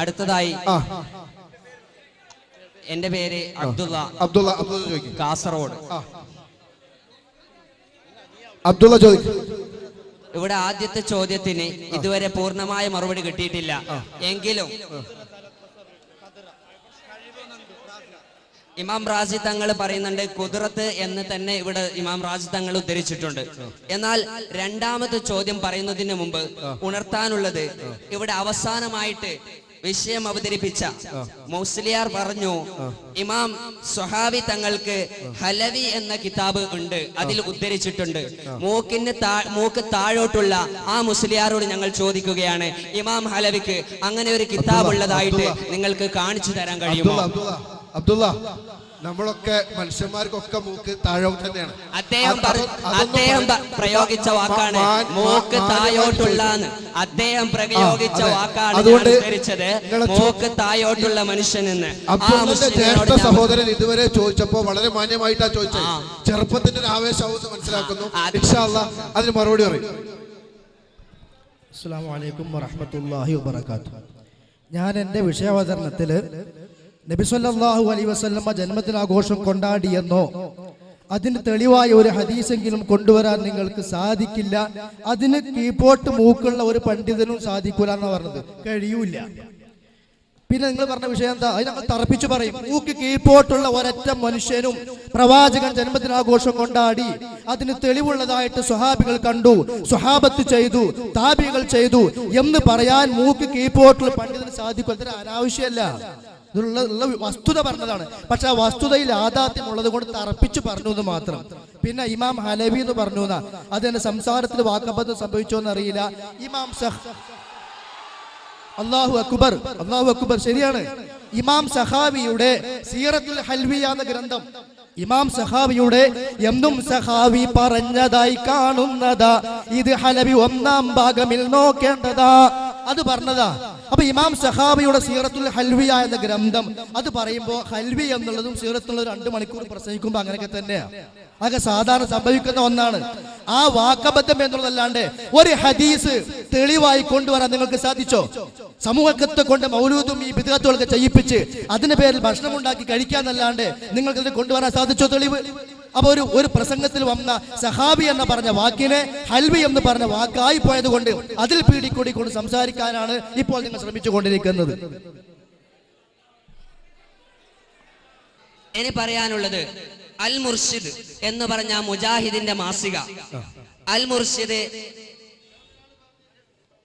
അടുത്തതായി എന്റെ പേര് അബ്ദുള്ള. അബ്ദുള്ള അബ്ദുള്ള ചോദിക്കും. കാസർഗോഡ്. അബ്ദുള്ള ചോദിക്കും. ഇവിടെ ആദ്യത്തെ ചോദ്യത്തിന് ഇതുവരെ പൂർണമായ മറുപടി കിട്ടിയിട്ടില്ല. എങ്കിലും ഇമാം റാസി തങ്ങൾ പറയുന്നുണ്ട് കുതിരത്ത് എന്ന് തന്നെ ഇവിടെ ഇമാം റാസി തങ്ങൾ ഉദ്ധരിച്ചിട്ടുണ്ട്. എന്നാൽ രണ്ടാമത്തെ ചോദ്യം പറയുന്നതിന് മുമ്പ് ഉണർത്താനുള്ളത് ഇവിടെ അവസാനമായിട്ട് വിഷയം അവതരിപ്പിച്ച മൗസ്ലിയാർ പറഞ്ഞു ഇമാം സ്വഹാബി തങ്ങൾക്ക് ഹലവി എന്ന കിതാബ് ഉണ്ട് അതിൽ ഉദ്ധരിച്ചിട്ടുണ്ട്. മൂക്കിന് മൂക്ക് താഴോട്ടുള്ള ആ മുസ്ലിയാരോട് ഞങ്ങൾ ചോദിക്കുകയാണ് ഇമാം ഹലവിക്ക് അങ്ങനെ ഒരു കിതാബ് ഉള്ളതായിട്ട് നിങ്ങൾക്ക് കാണിച്ചു തരാൻ കഴിയുമോ? അബ്ദുള്ള. നമ്മളൊക്കെ മനുഷ്യന്മാർക്കൊക്കെ മൂക്ക് താഴോട്ട് തന്നെയാണ്. അദ്ദേഹം അദ്ദേഹം പ്രയോഗിച്ച വാക്കാണ് മൂക്ക് താഴോട്ടുള്ള അദ്ദേഹം പ്രയോഗിച്ച വാക്കാണ് അതുകൊണ്ട് ഉദ്ധരിച്ചത് മൂക്ക് താഴോട്ടുള്ള മനുഷ്യനെന്ന്. ജ്യേഷ്ഠ സഹോദരൻ ഇതുവരെ ചോദിച്ചപ്പോ വളരെ മാന്യമായിട്ടാ ചോദിച്ചത്. ചെറുപ്പത്തിന്റെ ഒരു ആവേശം മനസ്സിലാക്കുന്നു. അതിന് മറുപടി പറയും. അസ്സാം വലൈക്കും വറഹമത്തല്ലാഹി വാത്തു ഞാൻ എന്റെ വിഷയാവതരണത്തിൽ നബിസ്വല്ലാഹു അലൈ വസ്ലമ്മ ജന്മദിനാഘോഷം കൊണ്ടാടിയെന്നോ അതിന് തെളിവായ ഒരു ഹദീസെങ്കിലും കൊണ്ടുവരാൻ നിങ്ങൾക്ക് സാധിക്കില്ല. അതിന് കീപോട്ട് മൂക്കുള്ള ഒരു പണ്ഡിതനും സാധിക്കൂല എന്ന് പറഞ്ഞത്. കഴിയൂല. പിന്നെ നിങ്ങൾ പറഞ്ഞ വിഷയം എന്താ? അത് ഞങ്ങൾ തറപ്പിച്ചു പറയും. മൂക്ക് കീപോട്ടുള്ള ഒരൊറ്റ മനുഷ്യനും പ്രവാചകൻ ജന്മദിനാഘോഷം കൊണ്ടാടി അതിന് തെളിവുള്ളതായിട്ട് സ്വഹാബികൾ കണ്ടു സ്വഹാബത്ത് ചെയ്തു താബികൾ ചെയ്തു എന്ന് പറയാൻ മൂക്ക് കീപോട്ടുള്ള പണ്ഡിതന് സാധിക്കും അതൊരു അനാവശ്യമല്ല. ഇതുള്ള ഉള്ള വസ്തുത പറഞ്ഞതാണ്. പക്ഷെ ആ വസ്തുതയിൽ ആദാത്യം ഉള്ളത് കൊണ്ട് തറപ്പിച്ചു പറഞ്ഞു എന്ന് മാത്രം. പിന്നെ ഇമാം ഹലവി എന്ന് പറഞ്ഞു എന്നാ. അതെന്നെ സംസാരത്തിൽ വാക്കബദ്ധം സംഭവിച്ചോ എന്നറിയില്ല. ഇമാം സഹ് അള്ളാഹു അക്ബർ അള്ളാഹു അക്ബർ ശരിയാണ്. ഇമാം സഹാബിയുടെ സീറത്തുൽ ഹൽവിയ എന്ന ഗ്രന്ഥം. ഇമാം സഹാബിയുടെ എന്നും സഹാബി പറഞ്ഞതായി കാണുന്നതാ. ഇത് ഹലവി ഒന്നാം ഭാഗമിൽ നോക്കേണ്ടതാ. അത് പറഞ്ഞതാ. അപ്പൊ ഇമാം സഹാബിയുടെ സീറത്തുൽ ഹൽവിയ എന്ന ഗ്രന്ഥം അത് പറയുമ്പോൾ ഹൽവി എന്നുള്ളതും സീറത്തുള്ളത് രണ്ട് മണിക്കൂർ പ്രസംഗിക്കുമ്പോൾ അങ്ങനെയൊക്കെ തന്നെയാ. അതൊക്കെ സാധാരണ സംഭവിക്കുന്ന ഒന്നാണ്. ആ വാക്കബദ്ധം എന്നുള്ളതല്ലാണ്ട് ഒരു ഹദീസ് തെളിവായി കൊണ്ടുവരാൻ നിങ്ങൾക്ക് സാധിച്ചോ? സമൂഹത്തെ കൊണ്ട് മൗലൂദും ഈ വിദഗത്തുകളൊക്കെ ചെയ്യിപ്പിച്ച് അതിന്റെ പേരിൽ ഭക്ഷണം ഉണ്ടാക്കി കഴിക്കാന്നല്ലാണ്ട് നിങ്ങൾക്കത് കൊണ്ടുവരാൻ സാധിച്ചോ തെളിവ്? അപ്പൊ ഒരു ഒരു പ്രസംഗത്തിൽ വന്ന സഹാബി എന്ന് പറഞ്ഞ വാക്കിനെ ഹൽവി എന്ന് പറഞ്ഞ വാക്കായി പോയത് കൊണ്ട് അതിൽ പീടിക്കൂടി കൊണ്ട് സംസാരിക്കാനാണ് ഇപ്പോൾ നിങ്ങൾ ശ്രമിച്ചുകൊണ്ടിരിക്കുന്നത്. ഇനി പറയാനുള്ളത് അൽ മുർഷിദ് എന്ന് പറഞ്ഞ മുജാഹിദിന്റെ മാസിക. അൽ മുർഷിദ്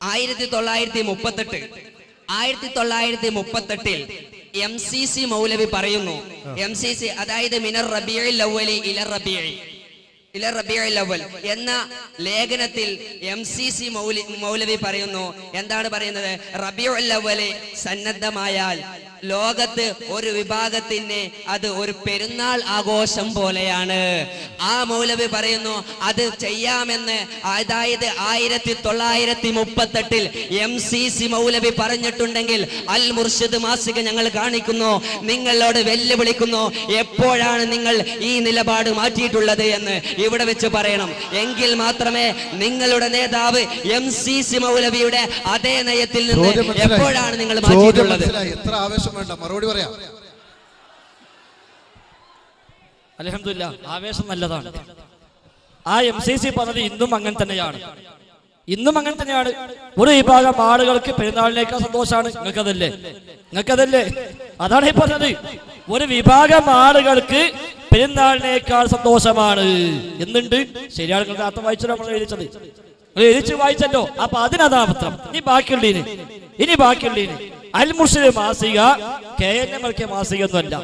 ആയിരത്തി തൊള്ളായിരത്തി മുപ്പത്തെട്ട്. ആയിരത്തി തൊള്ളായിരത്തി മുപ്പത്തെട്ടിൽ എം സി സി മൗലവി പറയുന്നു. എം സി സി അതായത് മിനർ റബിയൽ അവലി ഇലർ റബിയൽ ഇല റബിയൽ അവൽ എന്ന ലേഖനത്തിൽ എം സി സി മൗലി മൗലവി പറയുന്നു. എന്താണ് പറയുന്നത്? റബിയുൽ അവലെ സന്നദ്ധമായാൽ ലോകത്ത് ഒരു വിഭാഗത്തിന് അത് ഒരു പെരുന്നാൾ ആഘോഷം പോലെയാണ്. ആ മൗലവി പറയുന്നു അത് ചെയ്യാമെന്ന് അതായത് ആയിരത്തി തൊള്ളായിരത്തി മുപ്പത്തെട്ടിൽ എം സി സി മൗലവി പറഞ്ഞിട്ടുണ്ടെങ്കിൽ അൽ മുർഷിദ് മാസിക ഞങ്ങൾ കാണിക്കുന്നു. നിങ്ങളോട് വെല്ലുവിളിക്കുന്നു എപ്പോഴാണ് നിങ്ങൾ ഈ നിലപാട് മാറ്റിയിട്ടുള്ളത് എന്ന് ഇവിടെ വെച്ച് പറയണം. എങ്കിൽ മാത്രമേ നിങ്ങളുടെ നേതാവ് എം സി സി മൗലവിയുടെ അതേ നയത്തിൽ നിന്ന് എപ്പോഴാണ് നിങ്ങൾ മാറ്റിയിട്ടുള്ളത്? എത്ര ആവേശം വേണ്ട മറുപടി പറയാം. അലഹമില്ല ആവേശം നല്ലതാണ്. ആ എം സി സി പദ്ധതി ഇന്നും അങ്ങനെ തന്നെയാണ്. ഇന്നും അങ്ങനെ തന്നെയാണ്. ഒരു വിഭാഗം ആളുകൾക്ക് പെരുന്നാളിനേക്കാൾ സന്തോഷമാണ്. നിങ്ങൾക്കതല്ലേ? നിങ്ങൾക്കതല്ലേ? അതാണ് ഈ പറഞ്ഞത്. ഒരു വിഭാഗം ആളുകൾക്ക് പെരുന്നാളിനേക്കാൾ സന്തോഷമാണ്. എന്നുണ്ട് ശരിയാണ് അർത്ഥം വായിച്ചു നമ്മൾ എഴുതിച്ചത്. എഴുതിച്ച് വായിച്ചല്ലോ. അപ്പൊ അതിനതാണ് അർത്ഥം ഇനി ബാക്കിയുള്ളതിന്. ഇനി ബാക്കിയുള്ളതിന്. അൽ മുസ്ലിം മാസിക K N M L K മാസിക ഒന്നുമല്ല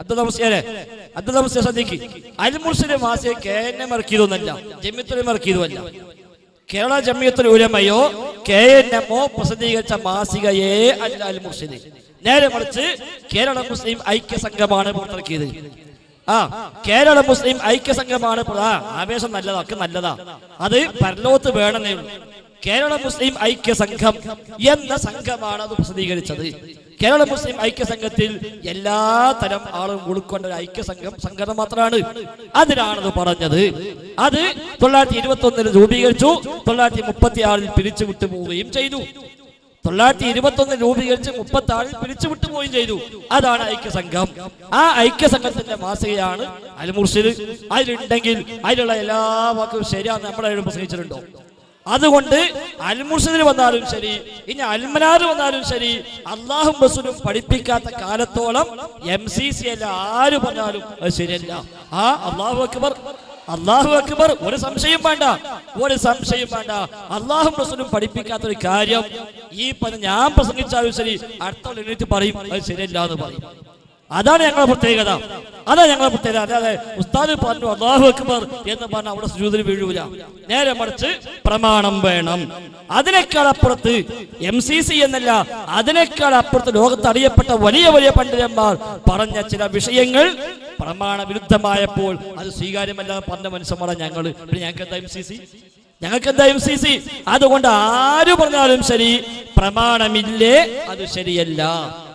അബ്ദുൽ മുസ്ലിം ശ്രദ്ധിക്ക്. അൽ മുസ്ലിം മാസിക കെ എൻ എം ഇറക്കിയതൊന്നല്ല ജമ്യത്തുൽ ഇറക്കിയതുമല്ല. കേരള ജമ്മിയത്തുൽ ഉലമയോ കെ എൻ എമ്മോ പ്രസിദ്ധീകരിച്ച മാസികയേ അല്ല അൽ മുസ്ലിം നേരെ മറിച്ച് കേരള മുസ്ലിം ഐക്യ സംഘമാണ് പുറത്തിറക്കിയത്. ആ കേരള മുസ്ലിം ഐക്യ സംഘമാണ് ആവേശം നല്ലതാ ഒക്കെ നല്ലതാ. അത് പരലോത്ത് വേണമെന്നേ ഉള്ളൂ. കേരള മുസ്ലിം ഐക്യ സംഘം എന്ന സംഘമാണ് അത് പ്രസിദ്ധീകരിച്ചത്. കേരള മുസ്ലിം ഐക്യ സംഘത്തിൽ എല്ലാ തരം ആളും ഉൾക്കൊണ്ട ഒരു ഐക്യ സംഘം സംഘടന മാത്രമാണ് അതിനാണത് പറഞ്ഞത്. അത് തൊള്ളായിരത്തി ഇരുപത്തി ഒന്നിൽ രൂപീകരിച്ചു. തൊള്ളായിരത്തി മുപ്പത്തി ആറിൽ പിരിച്ചു വിട്ടുപോവുകയും ചെയ്തു. തൊള്ളായിരത്തി ഇരുപത്തി ഒന്ന് രൂപീകരിച്ച് മുപ്പത്തി ആറിൽ പിരിച്ചുവിട്ടു പോവുകയും ചെയ്തു. അതാണ് ഐക്യസംഘം. ആ ഐക്യസംഘത്തിന്റെ മാസികയാണ് അൽ മുർഷിദ് അതിലുണ്ടെങ്കിൽ അതിലുള്ള എല്ലാ വാക്കും ശരിയാണ് നമ്മളെ പ്രസംഗിച്ചിട്ടുണ്ടോ? അതുകൊണ്ട് അൽമുർഷിദിൽ വന്നാലും ശരി ഇനി അൽമനാർ വന്നാലും ശരി അള്ളാഹും റസൂലും പഠിപ്പിക്കാത്ത കാലത്തോളം എം സി സി അല്ല ആര് പറഞ്ഞാലും അത് ശരിയല്ല. ആ അള്ളാഹു അക്ബർ അള്ളാഹു അക്ബർ ഒരു സംശയം വേണ്ട. ഒരു സംശയം വേണ്ട. അള്ളാഹു റസൂലും പഠിപ്പിക്കാത്ത ഒരു കാര്യം ഈ ഞാൻ പ്രസംഗിച്ചാലും ശരി അടുത്ത പറയും അത് ശരിയല്ല എന്ന് പറയും. അതാണ് ഞങ്ങളുടെ പ്രത്യേകത. അതാണ് ഞങ്ങളുടെ പ്രത്യേകത. അതായത് ഉസ്താദ് പറഞ്ഞു അള്ളാഹു അക്ബർ എന്ന് പറഞ്ഞ അവിടെ സുജൂതിന് വീഴൂല. നേരെ മറിച്ച് പ്രമാണം വേണം. അതിനേക്കാൾ അപ്പുറത്ത് എം സി സി എന്നല്ല അതിനേക്കാൾ അപ്പുറത്ത് ലോകത്ത് അറിയപ്പെട്ട വലിയ വലിയ പണ്ഡിതന്മാർ പറഞ്ഞ ചില വിഷയങ്ങൾ പ്രമാണ വിരുദ്ധമായപ്പോൾ അത് സ്വീകാര്യമല്ലാതെ പറഞ്ഞ മനുഷ്യന്മാരെ ഞങ്ങൾ പിന്നെ ഞങ്ങൾക്ക് എന്താ എം സി സി ഞങ്ങൾക്ക് എന്താ എം സി സി അതുകൊണ്ട് ആര് പറഞ്ഞാലും ശരി പ്രമാണമില്ലേ അത് ശരിയല്ല.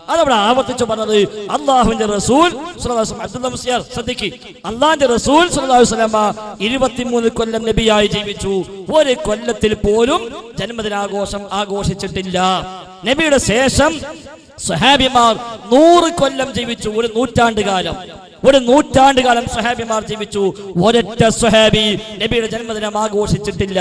അതവിടെ ആവർത്തിച്ചു പറഞ്ഞത് അള്ളാഹുവിന്റെ റസൂൽ ശ്രദ്ധിക്ക്. അള്ളാഹിന്റെ റസൂൽ ഇരുപത്തിമൂന്ന് കൊല്ലം നബിയായി ജീവിച്ചു. ഒരു കൊല്ലത്തിൽ പോലും ജന്മദിനാഘോഷം ആഘോഷിച്ചിട്ടില്ല. നബിയുടെ ശേഷം സഹാബിമാർ നൂറ് കൊല്ലം ജീവിച്ചു. ഒരു നൂറ്റാണ്ട് കാലം. ഒരു നൂറ്റാണ്ട് കാലം സുഹാബിമാർ ജീവിച്ചു. ഒരൊറ്റ സുഹാബി നബിയുടെ ജന്മദിനം ആഘോഷിച്ചിട്ടില്ല.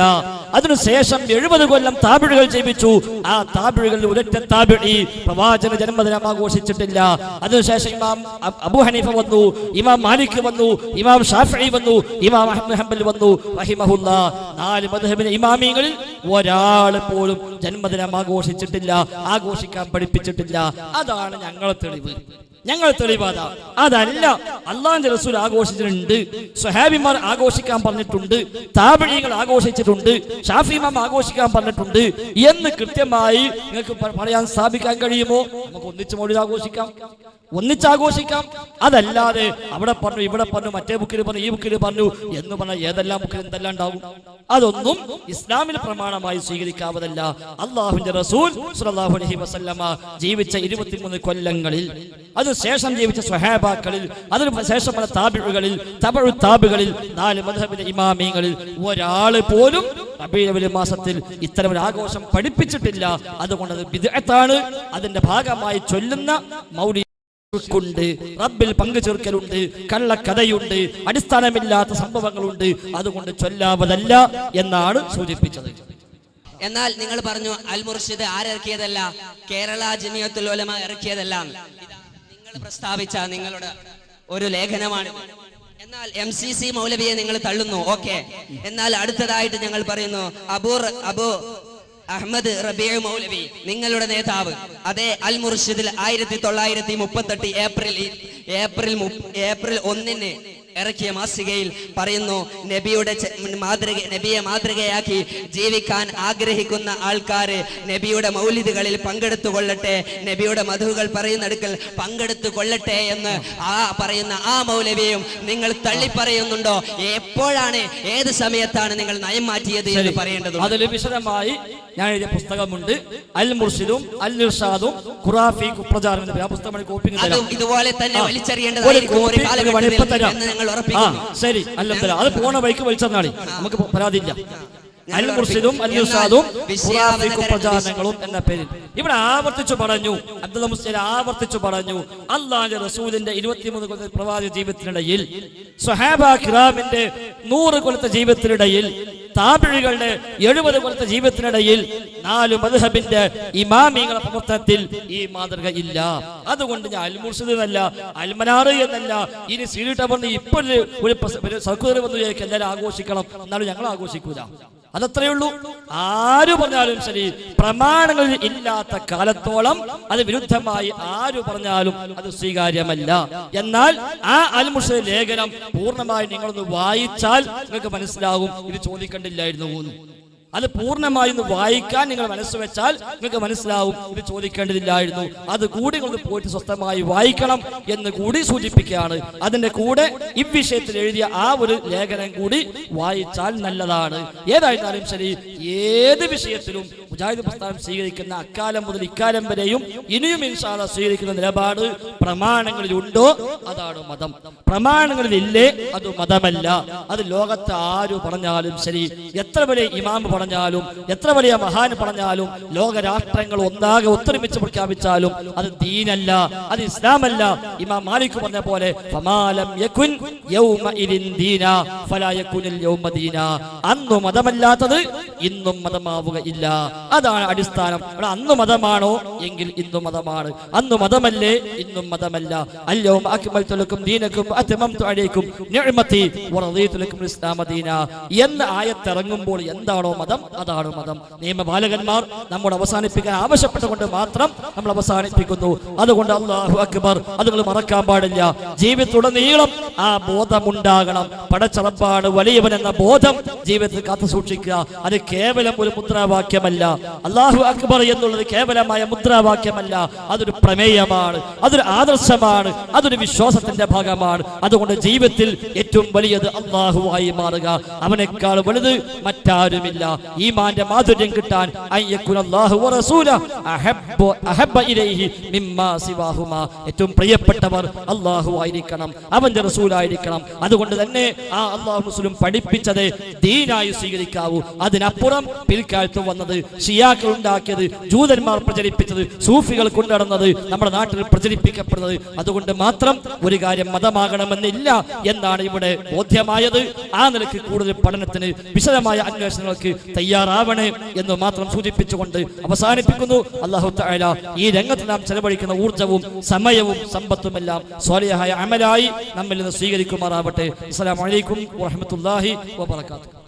അതിനുശേഷം എഴുപത് കൊല്ലം താപിഴുകൾ ജീവിച്ചു. ആ താപിഴുകളിൽ ഒരൊറ്റ താപിഴി പ്രവാചക ജന്മദിനം ആഘോഷിച്ചിട്ടില്ല. അതിനുശേഷം ഇമാം അബ് ഹനീഫ വന്നു ഇമാം മാലിക് വന്നു ഇമാം ഷാഫി വന്നു ഇമാം അഹമ്മദ് ഹംബൽ വന്നു റഹിമഹുല്ല. നാല് മദ്ഹബിന് ഇമാമിങ്ങളിൽ ഒരാൾ പോലും ജന്മദിനം ആഘോഷിച്ചിട്ടില്ല ആഘോഷിക്കാൻ പഠിപ്പിച്ചിട്ടില്ല. അതാണ് ഞങ്ങളെ തെളിവ്. ഞങ്ങൾ തെളിവാത. അതല്ല അള്ളാന്റെ റസൂൽ ആഘോഷിച്ചിട്ടുണ്ട് സുഹാബിമാർ ആഘോഷിക്കാൻ പറഞ്ഞിട്ടുണ്ട് താപഴികൾ ആഘോഷിച്ചിട്ടുണ്ട് ഷാഫിമാം ആഘോഷിക്കാൻ പറഞ്ഞിട്ടുണ്ട് എന്ന് കൃത്യമായി നിങ്ങൾക്ക് പറയാൻ സ്ഥാപിക്കാൻ കഴിയുമോ? നമുക്ക് ഒന്നിച്ച് മൊഴി ആഘോഷിക്കാം. ഒന്നിച്ച് ആഘോഷിക്കാം അതല്ലാതെ അവിടെ പറഞ്ഞു ഇവിടെ പറഞ്ഞു മറ്റേ ബുക്കിൽ പറഞ്ഞു ഈ ബുക്കിൽ പറഞ്ഞു എന്ന് പറഞ്ഞ ഏതെല്ലാം ബുക്കിൽ എന്തെല്ലാം ഉണ്ടാവും? അതൊന്നും ഇസ്ലാമിൽ പ്രമാണമായി സ്വീകരിക്കാവതല്ല. അള്ളാഹുന്റെ റസൂൽ അലൈഹി വസല്ലമ ജീവിച്ച ഇരുപത്തിമൂന്ന് കൊല്ലങ്ങളിൽ അതിനുശേഷം ജീവിച്ച സ്വഹാബാക്കളിൽ അതിനു ശേഷമുള്ള താബിഴുകളിൽ തമിഴ് താബുകളിൽ നാല് മധബിന്റെ ഇമാമിങ്ങളിൽ ഒരാൾ പോലും റബീഉൽ മാസത്തിൽ ഇത്തരം ആഘോഷം പഠിപ്പിച്ചിട്ടില്ല. അതുകൊണ്ട് അത് ബിദ്അത്താണ്. അതിന്റെ ഭാഗമായി ചൊല്ലുന്ന മൗലി ണ്ട് റബ്ബിൽ പങ്കു ചേർക്കലുണ്ട് കള്ളക്കഥയുണ്ട് അടിസ്ഥാനമില്ലാത്ത സംഭവങ്ങളുണ്ട്. അതുകൊണ്ട് ചൊല്ലാവതല്ല എന്നാണ് സൂചിപ്പിച്ചത്. എന്നാൽ നിങ്ങൾ പറഞ്ഞു അൽ മുർഷിദ് ആരിറക്കിയതല്ല കേരള ജമിയത്തുൽ ഉലമ ഇറക്കിയതല്ല. നിങ്ങൾ പ്രസ്താവിച്ച നിങ്ങളുടെ ഒരു ലേഖനമാണ്. എന്നാൽ എം സി സി മൗലവിയെ നിങ്ങൾ തള്ളുന്നു ഓക്കെ. എന്നാൽ അടുത്തതായിട്ട് ഞങ്ങൾ പറയുന്നു അബൂർ അബു അഹമ്മദ് റബിയ മൗലവി നിങ്ങളുടെ നേതാവ്. അതെ അൽ മുർഷിദിൽ ആയിരത്തി തൊള്ളായിരത്തി മുപ്പത്തെട്ട് ഏപ്രിൽ ഏപ്രിൽ ഏപ്രിൽ ഒന്നിന് ഇറക്കിയ മാസികയിൽ പറയുന്നു നബിയുടെ മാതൃക നബിയെ മാതൃകയാക്കി ജീവിക്കാൻ ആഗ്രഹിക്കുന്ന ആൾക്കാര് നബിയുടെ മൗലിദുകളിൽ പങ്കെടുത്തു കൊള്ളട്ടെ നബിയുടെ മധുകൾ പറയുന്നിടക്കൽ പങ്കെടുത്തു കൊള്ളട്ടെ എന്ന് ആ പറയുന്ന ആ മൗലവിയും നിങ്ങൾ തള്ളി പറയുന്നുണ്ടോ എപ്പോഴാണ് ഏത് സമയത്താണ് നിങ്ങൾ നയം മാറ്റിയത് എന്ന് പറയേണ്ടത് അതിൽ വിശദമായി ഞാൻ എഴുതിയ പുസ്തകമുണ്ട്. അൽ മുർഷിദും അൽ ഇർഷാദും ഖുറാഫി. ആ പുസ്തകം കോപ്പി ഇതുപോലെ തന്നെ ആ. ഞങ്ങൾ ശരി. അല്ല അത് പോണ ബൈക്ക് നമുക്ക് പരാതിയില്ല. അൽ മുർഷിദും എന്ന പേരിൽ. ഇവിടെ ആവർത്തിച്ചു പറഞ്ഞു. അബ്ദുൽ മുസ്ലിം ആവർത്തിച്ചു പറഞ്ഞു. അള്ളാഹ് റസൂലിന്റെ ഇരുപത്തിമൂന്ന് കൊല്ലത്തെ പ്രവാചക ജീവിതത്തിനിടയിൽ സ്വഹാബ കിറാമിന്റെ നൂറ് കൊല്ലത്തെ ജീവിതത്തിനിടയിൽ താപിഴികളുടെ എഴുപത് കൊല്ലത്തെ ജീവിതത്തിനിടയിൽ നാല് മധുഹബിന്റെ ഇമാമിങ്ങളുടെ പ്രവർത്തനത്തിൽ ഈ മാതൃക ഇല്ല. അതുകൊണ്ട് ഞാൻ അൽമുർഷിദ് എന്നല്ല അൽമനാറ് എന്നല്ല ഇനി സീരിട്ട പറഞ്ഞ് ഇപ്പോൾ ഒരു- സർക്കുലർ വന്നു എല്ലാവരും ആഘോഷിക്കണം എന്നാലും ഞങ്ങൾ ആഘോഷിക്കൂല അതത്രയേ ഉള്ളൂ. ആര് പറഞ്ഞാലും ശരി പ്രമാണങ്ങളിൽ ഇല്ലാത്ത കാലത്തോളം അത് വിരുദ്ധമായി ആര് പറഞ്ഞാലും അത് സ്വീകാര്യമല്ല. എന്നാൽ ആ അൽമുഷ ലേഖനം പൂർണമായി നിങ്ങളൊന്ന് വായിച്ചാൽ നിങ്ങൾക്ക് മനസ്സിലാകും. ഇത് ചോദിക്കേണ്ടില്ലായിരുന്നു അത് പൂർണമായി ഒന്ന് വായിക്കാൻ നിങ്ങൾ മനസ്സ് വെച്ചാൽ നിങ്ങൾക്ക് മനസ്സിലാവും. ഇത് ചോദിക്കേണ്ടതില്ലായിരുന്നു. അത് കൂടി കൊണ്ട് പോയിട്ട് സ്വസ്ഥമായി വായിക്കണം എന്ന് കൂടി സൂചിപ്പിക്കുകയാണ്. അതിന്റെ കൂടെ ഇവിഷയത്തിൽ എഴുതിയ ആ ഒരു ലേഖനം കൂടി വായിച്ചാൽ നല്ലതാണ്. ഏതായിരുന്നാലും ശരി ഏത് വിഷയത്തിലും മുജാഹിദ് പ്രസ്ഥാനം സ്വീകരിക്കുന്ന അക്കാലം മുതൽ ഇക്കാലം വരെയും ഇനിയും ഇൻഷാല സ്വീകരിക്കുന്ന നിലപാട് പ്രമാണങ്ങളിൽ ഉണ്ടോ അതാണ് മതം. പ്രമാണങ്ങളിൽ ഇല്ലേ അത് മതമല്ല. അത് ലോകത്ത് ആര് പറഞ്ഞാലും ശരി. എത്ര വലിയ ഇമാമ് പറഞ്ഞാലും എത്ര വലിയ മഹാൻ പറഞ്ഞാലും ലോകരാഷ്ട്രങ്ങൾ ഒന്നാകെ ഒത്തൊരുമിച്ച് പ്രഖ്യാപിച്ചാലും അത് ദീനല്ല അത് ഇസ്ലാമല്ല. ഇമാം മാലിക് പറഞ്ഞ പോലെ അന്ന് മതമല്ലാത്തത് ഇന്നും മതമാവുകയില്ല. അതാണ് അടിസ്ഥാനം. അവിടെ അന്ന് മതമാണോ? എങ്കിൽ ഇന്നു മതമാണ്. അന്ന് മതമല്ലേ? ഇന്നും മതമല്ല. അല്ലവും അക്മൽ തുലക്കും ദീനക്കും അത്യമം അലൈക്കും ഇസ്ലാമദീന എന്ന് ആയത്തിറങ്ങുമ്പോൾ എന്താണോ മതം? അതാണ് മതം. നിയമപാലകന്മാർ നമ്മോട് അവസാനിപ്പിക്കാൻ ആവശ്യപ്പെട്ടുകൊണ്ട് മാത്രം നമ്മൾ അവസാനിപ്പിക്കുന്നു. അതുകൊണ്ട് അള്ളാഹു അക്ബർ അത് നിങ്ങൾ മറക്കാൻ പാടില്ല. ജീവിതത്തുടനീളം ആ ബോധമുണ്ടാകണം. പടച്ചറപ്പാണ് വലിയവൻ എന്ന ബോധം ജീവിതത്തിൽ കാത്തു സൂക്ഷിക്കുക അത് കേവലം ഒരു മുദ്രാവാക്യമല്ല. അള്ളാഹു അക്ബർ എന്നുള്ളത് കേവലമായ മുദ്രാവാക്യമല്ല. അതൊരു പ്രമേയമാണ് അതൊരു ആദർശമാണ് അതൊരു വിശ്വാസത്തിന്റെ ഭാഗമാണ്. അതുകൊണ്ട് ജീവിതത്തിൽ ഏറ്റവും വലിയത് അള്ളാഹുവായി മാറുക. അവനേക്കാൾ വലുത് മറ്റാരുമില്ല. ഈമാന്റെ മാധുര്യം കിട്ടാൻ ഏറ്റവും പ്രിയപ്പെട്ടവർ അള്ളാഹു ആയിരിക്കണം. അവന്റെ റസൂലായിരിക്കണം. അതുകൊണ്ട് തന്നെ ആ അള്ളാഹു മുസ്ലിം പഠിപ്പിച്ചത് ദീനായി സ്വീകരിക്കാവൂ. അതിനപ്പുറം പിൽക്കാലത്ത് വന്നത് ഷിയാക്കൾ ഉണ്ടാക്കിയത് ജൂതന്മാർ പ്രചരിപ്പിച്ചത് സൂഫികൾ കൊണ്ടുനടന്നത് നമ്മുടെ നാട്ടിൽ പ്രചരിപ്പിക്കപ്പെടുന്നത്. അതുകൊണ്ട് മാത്രം ഒരു കാര്യം മതമാകണമെന്നില്ല എന്നാണ് ഇവിടെ ബോധ്യമായത് ആ നിലയ്ക്ക് കൂടുതൽ പഠനത്തിന് വിശദമായ അന്വേഷണങ്ങൾക്ക് തയ്യാറാവണേ എന്ന് മാത്രം സൂചിപ്പിച്ചുകൊണ്ട് അവസാനിപ്പിക്കുന്നു. അള്ളാഹു തആല ഈ രംഗത്ത് നാം ചെലവഴിക്കുന്ന ഊർജവും സമയവും സമ്പത്തുമെല്ലാം സ്വാലിയായ അമലായി നമ്മിൽ നിന്ന് സ്വീകരിക്കുമാറാവട്ടെ. അസ്സലാമു അലൈക്കും വറഹ്മത്തുള്ളാഹി വബറകാതുഹു.